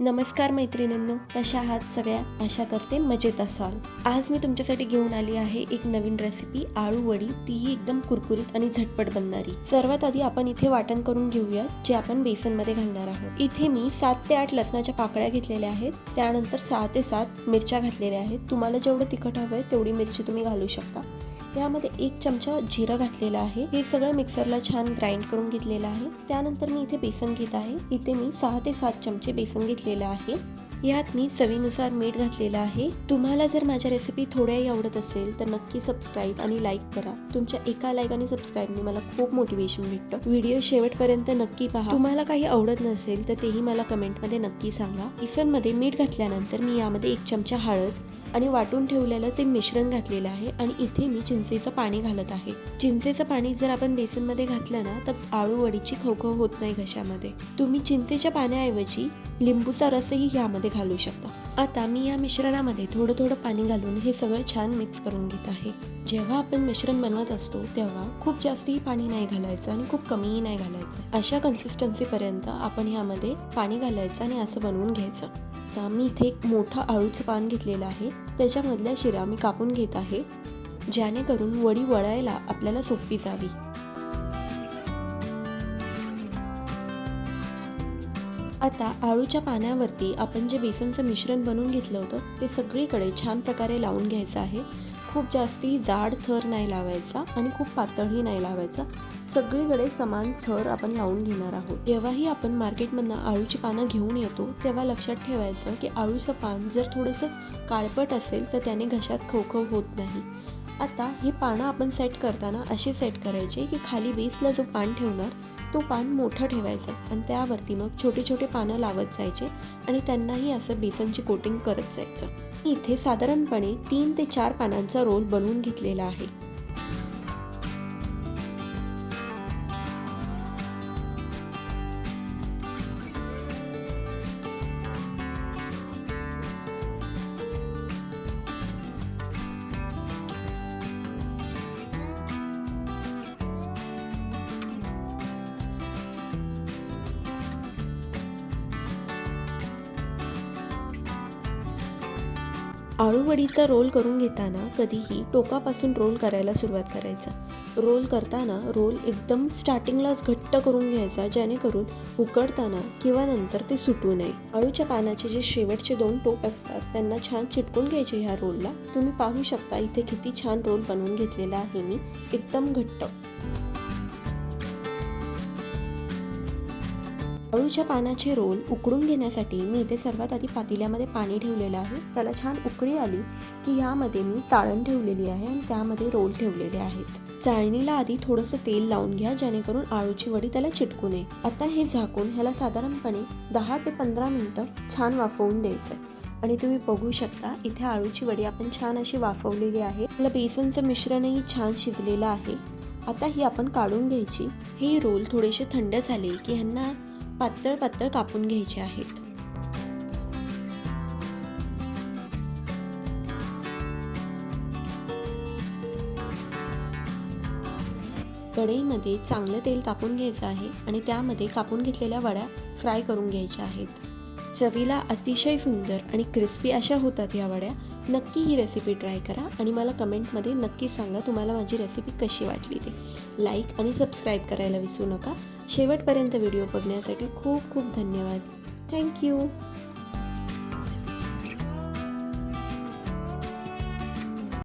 नमस्कार मैत्रिणींनो कशा आहात सगळ्या? आशा करते मजेत असाल. आज मी तुमच्यासाठी घेऊन आली आहे एक नवीन रेसिपी आळू वडी. तीही एकदम कुरकुरीत आणि झटपट बनणारी. सर्वात आधी आपण इथे वाटण करून घेऊया जे आपण बेसनमध्ये घालणार आहोत. इथे मी सात ते आठ लसणाच्या पाकळ्या घेतलेल्या आहेत. त्यानंतर सहा ते सात मिरच्या घातलेल्या आहेत. तुम्हाला जेवढं तिखट हवंय तेवढी मिरची तुम्ही घालू शकता. यामध्ये एक चमचा जिरं घातलेला आहे. हे सगळं मिक्सरला छान ग्राइंड करून घेतलेलं आहे. त्यानंतर मी इथे बेसन घेत आहे. इथे मी सहा ते सात चमचे बेसन घेतलेलं आहे. यात मी चवीनुसार मीठ घातलेलं आहे. तुम्हाला जर माझ्या रेसिपी थोड्याही आवडत असेल तर नक्की सबस्क्राईब आणि लाईक करा. तुमच्या एका लाईक आणि सबस्क्राईबने मला खूप मोटिवेशन भेटतं. व्हिडिओ शेवटपर्यंत नक्की पहा. तुम्हाला काही आवडत नसेल तर तेही मला कमेंटमध्ये नक्की सांगा. इसनमध्ये मीठ घातल्यानंतर मी यामध्ये एक चमचा हळद आणि वाटून ठेवलेलं जे मिश्रण घातलेलं आहे आणि इथे मी चिंचेचं पाणी घालत आहे. चिंचेचं पाणी जर आपण बेसनमध्ये घातलं ना तर आळूवडीची खवखव होत नाही घशामध्ये. तुम्ही चिंचेच्या पाण्याऐवजी लिंबूचा रसही यामध्ये घालू शकता. आता मी या मिश्रणामध्ये थोडं थोडं पाणी घालून हे सगळं छान मिक्स करून घेत आहे. जेव्हा आपण मिश्रण बनवत असतो तेव्हा खूप जास्तही पाणी नाही घालायचं आणि खूप कमीही नाही घालायचं. अशा कन्सिस्टन्सीपर्यंत आपण ह्यामध्ये पाणी घालायचं आणि असं बनवून घ्यायचं. आता मी इथे एक मोठं आळूचं पान घेतलेलं आहे. त्याच्यामधल्या शिरा मी कापून घेत आहे. जेणेकरून वडी वळायला आपल्याला सोपी जावी. आता आळूच्या पाण्यावरती आपण जे बेसनचं मिश्रण बनवून घेतलं होतं ते सगळीकडे छान प्रकारे लावून घ्यायचं आहे. खूप जास्ती जाड थर नाही लावायचा आणि खूप पातळही नाही लावायचा. सगळीकडे समान थर आपण लावून घेणार आहोत. जेव्हाही आपण मार्केटमधनं आळूची पानं घेऊन येतो तेव्हा लक्षात ठेवायचं की आळूचं पान जर थोडंसं काळपट असेल तर त्याने घशात खवखव होत नाही. आता ही पानं आपण सेट करताना अशी सेट करायची की खाली बेसला जो पान ठेवणार तो पान मोठं ठेवायचं आणि त्यावरती मग छोटे छोटे पानं लावत जायचे आणि त्यांनाही असं बेसनची कोटिंग करत जायचं. इथे साधारणपणे तीन ते चार पानांचा रोल बनवून घेतलेला आहे. आळूवडीचा रोल करून घेताना कधीही टोकापासून रोल करायला सुरुवात करायचा. रोल करताना रोल एकदम स्टार्टिंगलाच घट्ट करून घ्यायचा जेणेकरून उकडताना किंवा नंतर ते सुटू नये. आळूच्या पानाचे जे शेवटचे दोन टोक असतात त्यांना छान चिटकून घ्यायचे ह्या रोलला. तुम्ही पाहू शकता इथे किती छान रोल बनवून घेतलेला आहे मी. एकदम घट्ट. अळूच्या पानाचे रोल उकडून घेण्यासाठी मी इथे सर्वात आधी पातेल्यामध्ये पाणी ठेवलेलं आहे. त्याला छान उकळी आली की ह्यामध्ये मी चाळण ठेवलेली आहे आणि त्यामध्ये रोल ठेवलेले आहेत. चाळणीला आधी थोडंसं तेल लावून घ्या जेणेकरून आळूची वडी त्याला चिटकू नये. आता हे झाकून ह्याला साधारणपणे दहा ते पंधरा मिनिटं छान वाफवून द्यायचं आहे आणि तुम्ही बघू शकता इथे आळूची वडी आपण छान अशी वाफवलेली आहे. आपलं बेसनचं मिश्रणही छान शिजलेलं आहे. आता ही आपण काढून घ्यायची. हे रोल थोडेसे थंड झाले की ह्यांना पातळ पातळ कापून घ्यायचे आहेत. कढईमध्ये चांगलं तेल तापून घ्यायचं आहे आणि त्यामध्ये कापून घेतलेल्या वड्या फ्राय करून घ्यायच्या आहेत. चवीला अतिशय सुंदर आणि क्रिस्पी अशा होतात या वड्या. नक्की ही रेसिपी ट्राय करा आणि मला कमेंटमध्ये नक्की सांगा तुम्हाला माझी रेसिपी कशी वाटली ते. लाईक आणि सबस्क्राईब करायला विसरू नका. शेवटपर्यंत व्हिडिओ बघण्यासाठी खूप खूप धन्यवाद. थँक्यू